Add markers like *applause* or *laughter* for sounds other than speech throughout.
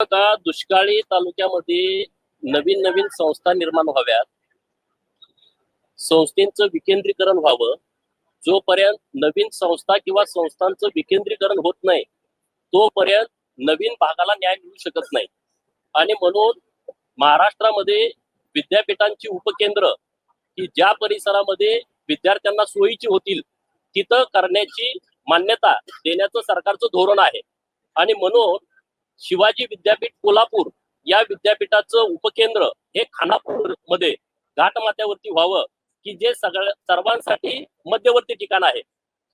का दुष्काळी तालुक्यामध्ये नवीन नवीन संस्था निर्माण व्हाव्यात. संस्थेचं विकेंद्रीकरण व्हावं. जोपर्यंत नवीन संस्था किंवा संस्थांचं विकेंद्रीकरण होत नाही तोपर्यंत नवीन भागाला न्याय मिळू शकत नाही. आणि म्हणून महाराष्ट्रामध्ये विद्यापीठांची उपकेंद्र ही ज्या परिसरामध्ये विद्यार्थ्यांना सोयीची होतील तिथं करण्याची मान्यता देण्याचं सरकारचं धोरण आहे. आणि म्हणून शिवाजी विद्यापीठ कोल्हापूर या विद्यापीठाचं उपकेंद्र हे खानापूरमध्ये घाटमाथ्यावरती व्हावं की जे सगळ्या सर्वांसाठी मध्यवर्ती ठिकाण आहे.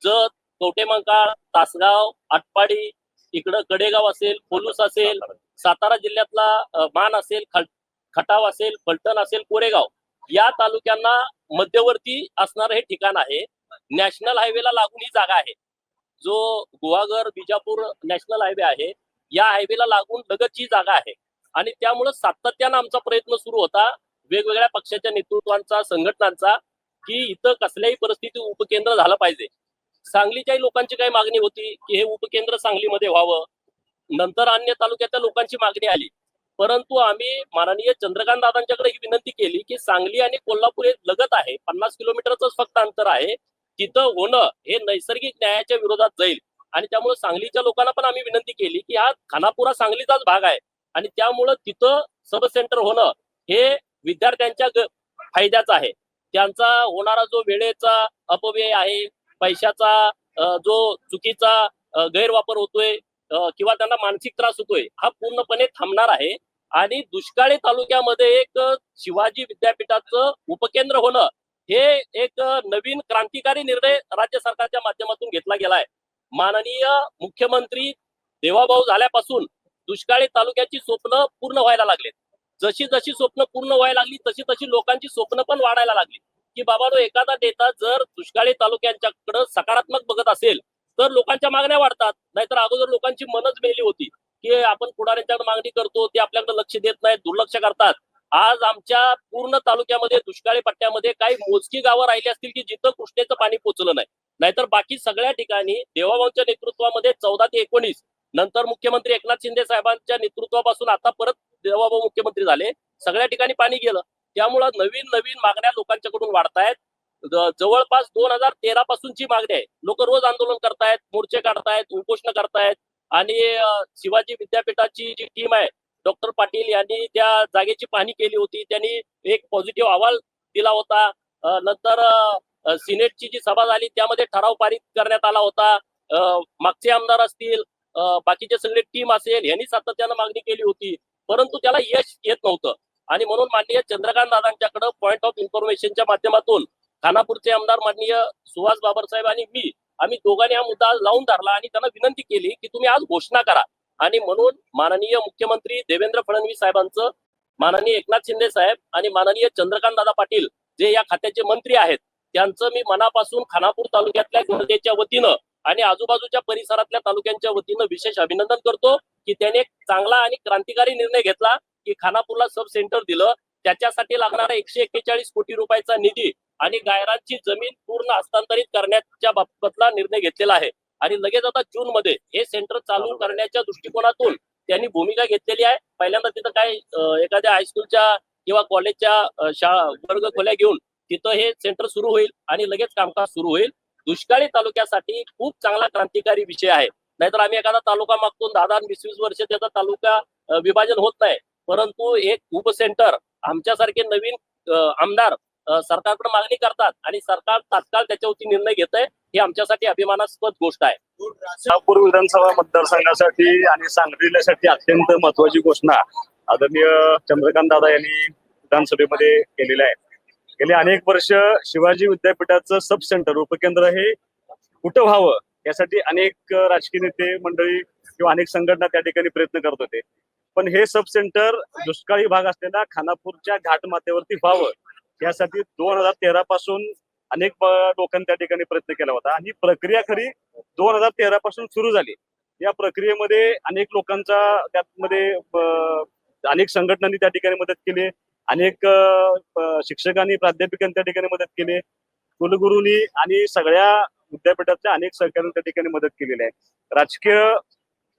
जत कवटेमंकाळ तासगाव आटपाडी इकडं कडेगाव असेल पोलूस असेल सातारा जिल्ह्यातला मान असेल खल- खटाव असेल फलटण असेल कोरेगाव या तालुक्यांना मध्यवर्ती असणारं हे ठिकाण आहे. नॅशनल हायवेला लागून ही जागा आहे. जो गुहागर बिजापूर नॅशनल हायवे आहे या हायवेला लागून लगतची जागा आहे. आणि त्यामुळं सातत्यानं आमचा प्रयत्न सुरू होता वेगवेगळ्या पक्षाच्या नेतृत्वांचा संघटनांचा की इथं कसल्याही परिस्थितीत उपकेंद्र झालं पाहिजे. सांगलीच्याही लोकांची काही मागणी होती की हे उपकेंद्र सांगलीमध्ये व्हावं. नंतर अन्य तालुक्यातल्या लोकांची मागणी आली. परंतु आम्ही माननीय चंद्रकांत दादांच्याकडे ही विनंती केली की सांगली आणि कोल्हापूर हे लगत आहे. पन्नास किलोमीटरच फक्त अंतर आहे. तिथं होणं हे नैसर्गिक न्यायाच्या विरोधात जाईल. आणि त्यामुळे सांगलीच्या लोकांना पण आम्ही विनंती केली की हा खानापुरा सांगलीचाच भाग आहे. आणि त्यामुळं तिथं सब सेंटर होणं हे विद्यार्थ्यांच्या फायद्याचं आहे. त्यांचा होणारा जो वेळेचा अपव्यय आहे पैशाचा जो चुकीचा गैरवापर होतोय किंवा त्यांना मानसिक त्रास होतोय हा पूर्णपणे थांबणार आहे. आणि दुष्काळी तालुक्यामध्ये एक शिवाजी विद्यापीठाचं उपकेंद्र होणं हे एक नवीन क्रांतिकारी निर्णय राज्य सरकारच्या माध्यमातून घेतला गेला आहे माननीय मुख्यमंत्री देवाभाऊ झाल्यापासून दुष्काळी तालुक्याची स्वप्न पूर्ण व्हायला लागले जशी जशी स्वप्न पूर्ण व्हायला लागली तशी तशी लोकांची स्वप्न पण वाढायला लागली. की बाबानो एखादा नेता जर दुष्काळी तालुक्यांच्याकडे सकारात्मक बघत असेल तर लोकांच्या मागण्या वाढतात. नाहीतर अगोदर लोकांची मनच मेली होती की आपण पुढाऱ्यांच्याकडे मागणी करतो ते आपल्याकडे लक्ष देत नाहीत दुर्लक्ष करतात. आज आमच्या पूर्ण तालुक्यामध्ये दुष्काळी पट्ट्यामध्ये काही मोजकी गावं राहिली असतील की जिथं कृष्णेचं पाणी पोचलं नाही. नाहीतर बाकी सगळ्या ठिकाणी देवाभाऊंच्या नेतृत्वामध्ये चौदा ते एकोणीस नंतर मुख्यमंत्री एकनाथ शिंदे साहेबांच्या नेतृत्वापासून आता परत देवाभाऊ मुख्यमंत्री झाले. सगळ्या ठिकाणी पाणी गेलं. त्यामुळं नवीन नवीन मागण्या लोकांच्याकडून वाढतायत. जवळपास दोन हजार तेरा पासूनची मागणी आहे. लोक रोज आंदोलन करतायत मोर्चे काढतायत उपोषण करतायत. आणि शिवाजी विद्यापीठाची जी टीम आहे डॉक्टर पाटील यांनी त्या जागेची पाहणी केली होती. त्यांनी एक पॉझिटिव्ह अहवाल दिला होता. नंतर सिनेटची जी सभा झाली त्यामध्ये ठराव पारित करण्यात आला होता. मागचे आमदार असतील बाकीचे सगळे टीम असेल यांनी सातत्यानं मागणी केली होती. परंतु त्याला यश येत नव्हतं. आणि म्हणून माननीय चंद्रकांत दादांच्याकडे पॉईंट ऑफ इन्फॉर्मेशनच्या माध्यमातून खानापूरचे आमदार माननीय सुहास बाबरसाहेब आणि मी आम्ही दोघांनी हा मुद्दा लावून धरला आणि त्यांना विनंती केली की तुम्ही आज घोषणा करा. आणि म्हणून माननीय मुख्यमंत्री देवेंद्र फडणवीस साहेबांचं माननीय एकनाथ शिंदे साहेब आणि माननीय चंद्रकांत दादा पाटील जे या खात्याचे मंत्री आहेत त्यांचं मी मनापासून खानापूर तालुक्यातल्या जनतेच्या वतीनं आणि आजूबाजूच्या परिसरातल्या तालुक्यांच्या वतीनं विशेष अभिनंदन करतो की त्याने एक चांगला आणि क्रांतिकारी निर्णय घेतला की खानापूरला सब सेंटर दिलं. त्याच्यासाठी लागणारा एकशे एक्केचाळीस कोटी रुपयाचा निधी आणि गायरांची जमीन पूर्ण हस्तांतरित करण्याच्या बाबतला निर्णय घेतलेला आहे. आणि लगेच आता जून मध्ये हे सेंटर चालू करण्याच्या दृष्टिकोनातून त्यांनी भूमिका घेतलेली आहे. पहिल्यांदा तिथं काय एखाद्या हायस्कूलच्या किंवा कॉलेजच्या शाळा वर्ग खोल्या घेऊन तिथं हे सेंटर सुरू होईल आणि लगेच कामकाज सुरू होईल. दुष्काळी तालुक्यासाठी खूप चांगला क्रांतिकारी विषय आहे. नाहीतर आम्ही एखादा तालुका मागतो दहा दहा वीस वीस वर्ष त्याचा तालुका विभाजन होत नाही. परंतु एक उपसेंटर आमच्यासारखे नवीन आमदार सरकारकडे मागणी करतात आणि सरकार तात्काळ त्याच्यावरती निर्णय घेत आहे ही आमच्यासाठी अभिमानास्पद गोष्ट आहे. नागपूर विधानसभा मतदारसंघासाठी आणि सांगली जिल्ह्यासाठी अत्यंत महत्वाची घोषणा आदरणीय चंद्रकांत दादा यांनी विधानसभेमध्ये केलेल्या आहे. गेली अनेक वर्ष शिवाजी विद्यापीठाचं सब सेंटर उपकेंद्र हे कुठं व्हावं यासाठी अनेक राजकीय नेते मंडळी किंवा अनेक संघटना त्या ठिकाणी प्रयत्न करत होते. पण हे सब सेंटर दुष्काळी भाग असलेल्या खानापूरच्या घाटमातेवरती व्हावं यासाठी दोन हजार तेरा पासून अनेक लोकांनी त्या ठिकाणी प्रयत्न केला होता. आणि प्रक्रिया खरी दोन हजार तेरा पासून सुरू झाली. या प्रक्रियेमध्ये अनेक लोकांचा त्यामध्ये अनेक संघटनांनी त्या ठिकाणी मदत केली. अनेक शिक्षकांनी प्राध्यापकांनी त्या ठिकाणी मदत केली. कुलगुरूंनी आणि सगळ्या विद्यापीठातल्या अनेक सहकार्यांनी त्या ठिकाणी मदत केलेली आहे. राजकीय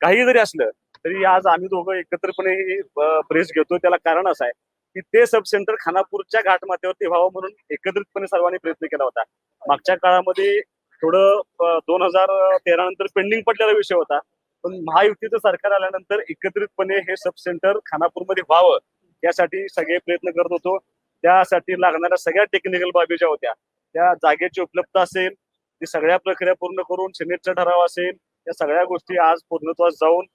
काही जरी असलं तरी आज आम्ही दोघं एकत्रपणे प्रेस घेतो त्याला कारण असं आहे की ते सब सेंटर खानापूरच्या घाटमाथ्यावरती व्हावं म्हणून एकत्रितपणे सर्वांनी प्रयत्न केला होता. मागच्या काळामध्ये थोडं दोन हजार तेरा नंतर पेंडिंग पडलेला विषय होता. पण महायुतीचं सरकार आल्यानंतर एकत्रितपणे हे सब सेंटर खानापूरमध्ये व्हावं यासाठी सगळे प्रयत्न करत होतो. त्यासाठी लागणाऱ्या सगळ्या टेक्निकल बाबी ज्या होत्या त्या जागेची उपलब्धता असेल ती सगळ्या प्रक्रिया पूर्ण करून सिमेंटचा ठराव असेल या सगळ्या गोष्टी आज पूर्णत्वास जाऊन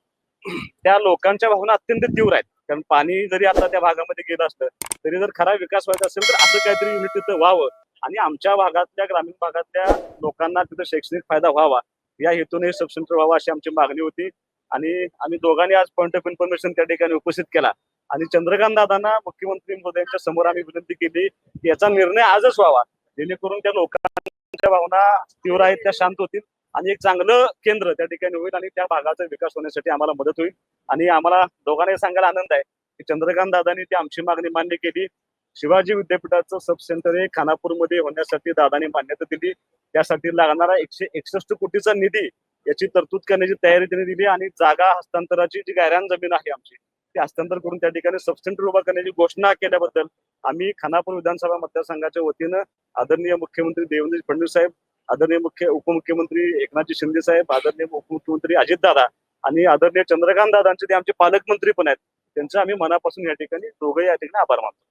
*clears throat* त्या लोकांच्या भावना अत्यंत तीव्र आहेत. कारण पाणी जरी आता त्या भागामध्ये गेलं असलं तरी जर खरा विकास व्हायचा असेल तर असं काहीतरी युनिट तिथं व्हावं. आणि आमच्या भागातल्या ग्रामीण भागातल्या लोकांना तिथं शैक्षणिक फायदा व्हावा या हेतूने हे सबसेंटर व्हावा अशी आमची मागणी होती. आणि आम्ही दोघांनी आज पॉईंट ऑफ इन्फॉर्मेशन त्या ठिकाणी उपस्थित केला. आणि चंद्रकांत दादांना मुख्यमंत्री महोदयांच्या समोर आम्ही विनंती केली की याचा निर्णय आजच व्हावा. जेणेकरून त्या लोकांच्या भावना तीव्र आहेत त्या शांत होतील आणि एक चांगलं केंद्र त्या ठिकाणी होईल आणि त्या भागाचा विकास होण्यासाठी आम्हाला मदत होईल. आणि आम्हाला दोघांनाही सांगायला आनंद आहे की चंद्रकांत दादांनी ती आमची मागणी मान्य केली. शिवाजी विद्यापीठाचं सब सेंटर हे खानापूरमध्ये होण्यासाठी दादांनी मान्यता दिली. त्यासाठी लागणारा एकशे एकसष्ट कोटीचा निधी याची तरतूद करण्याची तयारी त्यांनी दिली आणि जागा हस्तांतराची जी गायरान जमीन आहे आमची ते हस्तांतर करून त्या ठिकाणी सबसेंटर उभा करण्याची घोषणा केल्याबद्दल आम्ही खानापूर विधानसभा मतदारसंघाच्या वतीनं आदरणीय मुख्यमंत्री देवेंद्र फडणवीस साहेब आदरणीय मुख्य उपमुख्यमंत्री एकनाथजी शिंदे साहेब आदरणीय उपमुख्यमंत्री अजितदादा आणि आदरणीय चंद्रकांत दादांचे ते आमचे पालकमंत्री पण आहेत. त्यांचं आम्ही मनापासून या ठिकाणी दोघंही या ठिकाणी आभार मानतो.